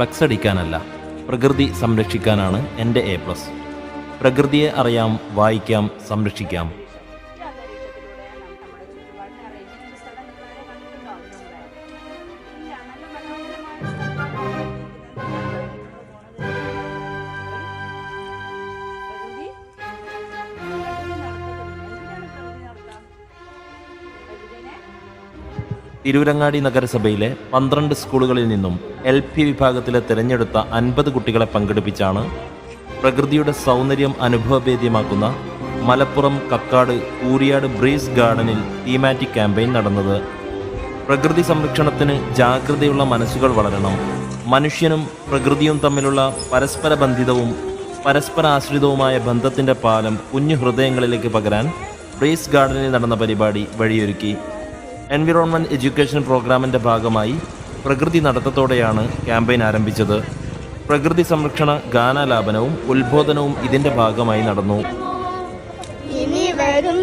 Flux അടിക്കാനല്ല പ്രകൃതി സംരക്ഷിക്കാനാണ് എന്റെ എ പ്ലസ്. പ്രകൃതിയെ അറിയാം വായിക്കാം സംരക്ഷിക്കാം. തിരൂരങ്ങാടി നഗരസഭയിലെ പന്ത്രണ്ട് സ്കൂളുകളിൽ നിന്നും എൽ പി വിഭാഗത്തിലെ തിരഞ്ഞെടുത്ത അൻപത് കുട്ടികളെ പങ്കെടുപ്പിച്ചാണ് പ്രകൃതിയുടെ സൗന്ദര്യം അനുഭവവേദ്യമാക്കുന്ന മലപ്പുറം കക്കാട് കൂരിയാട് ബ്രീസ് ഗാർഡനിൽ തീമാറ്റിക് ക്യാമ്പയിൻ നടന്നത്. പ്രകൃതി സംരക്ഷണത്തിന് ജാഗ്രതയുള്ള മനസ്സുകൾ വളരണം. മനുഷ്യനും പ്രകൃതിയും തമ്മിലുള്ള പരസ്പര ബന്ധിതവും പരസ്പര ആശ്രിതവുമായ ബന്ധത്തിന്റെ പാലം കുഞ്ഞു ഹൃദയങ്ങളിലേക്ക് പകരാൻ ബ്രീസ് ഗാർഡനിൽ നടന്ന പരിപാടി വഴിയൊരുക്കി. എൻവിറോൺമെന്റ് എഡ്യൂക്കേഷൻ പ്രോഗ്രാമിന്റെ ഭാഗമായി പ്രകൃതി നടത്തത്തോടെയാണ് ക്യാമ്പയിൻ ആരംഭിച്ചത്. പ്രകൃതി സംരക്ഷണ ഗാനാലാപനവും ഉത്ബോധനവും ഇതിന്റെ ഭാഗമായി നടന്നു.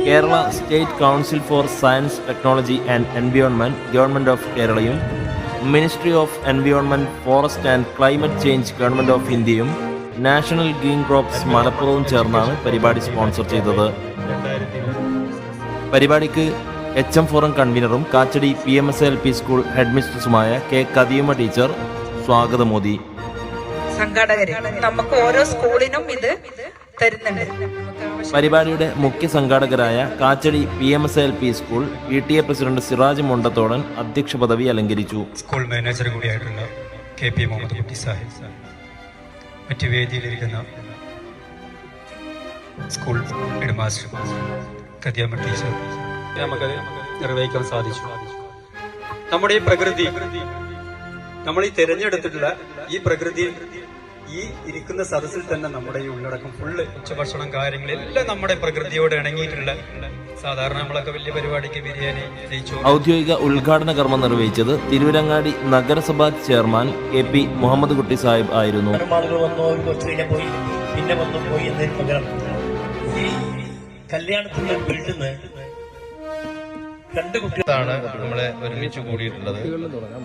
Kerala state council for science technology and environment government of കേരളയും ministry of environment forest and climate change government of ഇന്ത്യയും നാഷണൽ ഗ്രീൻ ക്രോപ്സ് മലപ്പുറവും ചേർന്നാണ് പരിപാടി സ്പോൺസർ ചെയ്തത്. പരിപാടിക്ക് H M forum കൺവീനറും Kachadi P M S L P school head മിസ്ട്രസുമായ K Kadiyamma teacher സ്വാഗതമോദി. സംഘാടകര് നമുക്ക് ഓരോ സ്കൂളിനും ഇത് തരുന്നുണ്ട്. പരിപാടിയുടെ മുഖ്യ സംഘാടകരായ Kachadi P M S L P school P T A president Siraj Mundathodan അധ്യക്ഷ പദവി അലങ്കരിച്ചു. സ്കൂൾ മാനേജർ കൂടിയായിട്ടുള്ള കെ പി മുഹമ്മദ് കുട്ടി സാഹിബ് മറ്റ് വേദിയിലിരിക്കുന്ന school headmaster master Kadiyama teacher നമുക്കത് നിർവഹിക്കാൻ സാധിച്ചു. നമ്മുടെ ഈ പ്രകൃതി നമ്മൾ ഈ തിരഞ്ഞെടുത്തിട്ടുള്ള ഈ പ്രകൃതി ഈ ഇരിക്കുന്ന സദസ്സിൽ തന്നെ നമ്മുടെ ഈ ഉള്ളടക്കം ഫുള്ള് ഉച്ചഭക്ഷണം കാര്യങ്ങളെല്ലാം നമ്മുടെ പ്രകൃതിയോട് ഇണങ്ങിയിട്ടുള്ള സാധാരണ നമ്മളൊക്കെ വലിയ പരിപാടിക്ക് ബിരിയാണി ഔദ്യോഗിക ഉദ്ഘാടന കർമ്മം നിർവഹിച്ചത് തിരുവരങ്ങാടി നഗരസഭാ chairman K P Muhammad Kutty Sahib ആയിരുന്നു. പോയി പിന്നെ വന്നു പോയി എന്നതിന് പകരം ഈ കല്യാണത്തിന്റെ വീട്ടിൽ നിന്ന് രണ്ട് കുട്ടികളാണ് നമ്മളെ ഒരുമിച്ച് കൂടിയിട്ടുള്ളത്.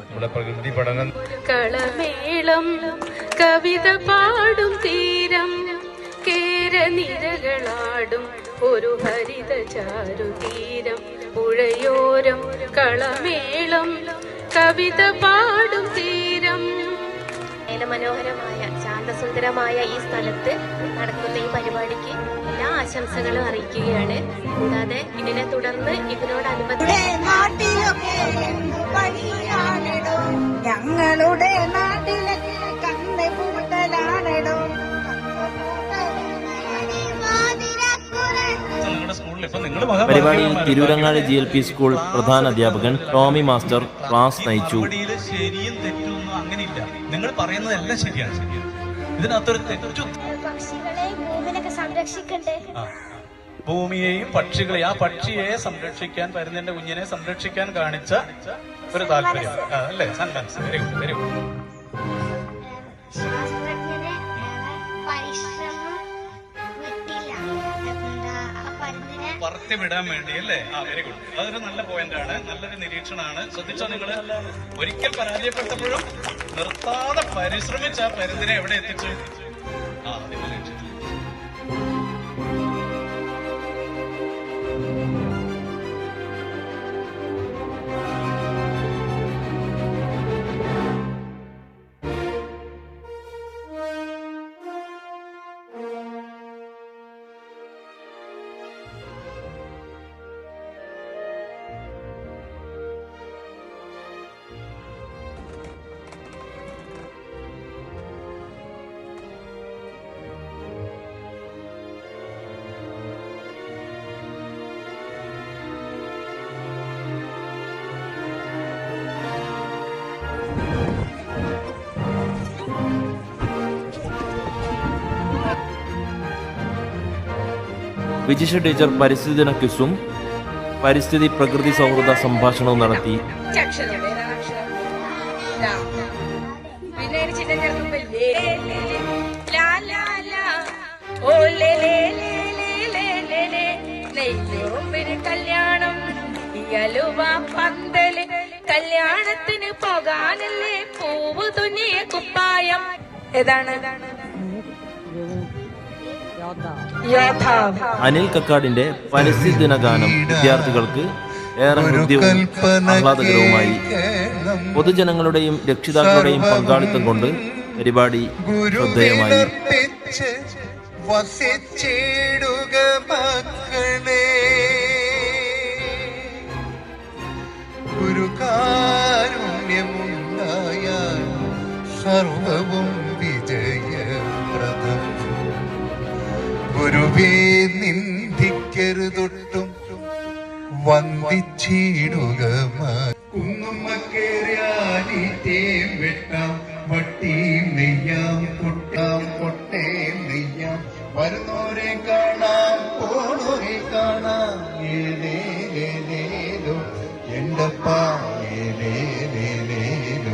നമ്മുടെ പ്രകൃതി പഠനം. കളമേളം കവിത പാടും തീരം കേരനിരകളാടും ഒരു ഹരിത ചാരു തീരം. പുഴയോരം കളമേളം കവിത പാടും തീരം. മനോഹരമായ ശാന്തസുന്ദരമായ ഈ സ്ഥലത്ത് നടക്കുന്ന ഈ പരിപാടിക്ക് എല്ലാ ആശംസകളും അറിയിക്കുകയാണ്. കൂടാതെ ഇതിനെ തുടർന്ന് പണിയാണെടോ? ഞങ്ങളുടെ നാട്ടിലെ പൂട്ടലാണെടോ പരിപാടിയിൽ Tirurangadi G L P school പ്രധാന അധ്യാപകൻ ടോമി മാസ്റ്റർ ക്ലാസ് നയിച്ചു. പറയുന്നതെല്ലാം ശരിയാണ്. ഇതിനകത്തൊരു തെറ്റു പക്ഷികളെ. ഭൂമിയെയും പക്ഷികളെയും ആ പക്ഷിയെ സംരക്ഷിക്കാൻ പരുന്നന്റെ കുഞ്ഞിനെ സംരക്ഷിക്കാൻ കാണിച്ച ഒരു താല്പര്യം. അല്ലേ? സൺമാൻസ് വെരി ഗുഡ് വെരി ഗുഡ് പരുന്നിനെ വിടാൻ വേണ്ടി അല്ലേ? ആ വെരി ഗുഡ് അതൊരു നല്ല പോയിന്റ് ആണ്. നല്ലൊരു നിരീക്ഷണമാണ്. ശ്രദ്ധിച്ചോ നിങ്ങൾ ഒരിക്കൽ പരാജയപ്പെട്ടപ്പോഴും നിർത്താതെ പരിശ്രമിച്ച ആ എവിടെ എത്തിച്ചു? ആ നിങ്ങൾ വിജിഷ ടീച്ചർ പരിസ്ഥിതി ദിന ക്വിസും പരിസ്ഥിതി പ്രകൃതി സൗഹൃദ സംഭാഷണവും നടത്തി കല്യാണം കല്യാണത്തിന് പോകാനല്ലേ പൂവ് തുന്നിയ കുപ്പായം ഏതാണ് യോദ്ധാവ് അനിൽ കക്കാടിന്റെ പരസ്യ ദിനഗാനം വിദ്യാർത്ഥികൾക്ക് ഏറെ ഹൃദ്യവും ആഹ്ലാദകരവുമായി പൊതുജനങ്ങളുടെയും രക്ഷിതാക്കളുടെയും പങ്കാളിത്തം കൊണ്ട് പരിപാടി ശ്രദ്ധേയമായി. വസിച്ചിടുക മക്കളെ. ഗുരുകാരുണ്യമുണ്ടായാൽ സർവവും ദൈവമേ നിന്ദിക്കരുതൊട്ടും വന്ദിച്ചിടുക കുന്നുമ്മക്കേറിയാലി തേം വെട്ടാം വട്ടി നെയ്യാം പൊട്ടാം പൊട്ടേ നെയ്യാം. വരുന്നോരെ കാണാം പോണോരെ കാണാം. ഏതേലേലേലോ എന്തപ്പാ ഏലേലേലേലോ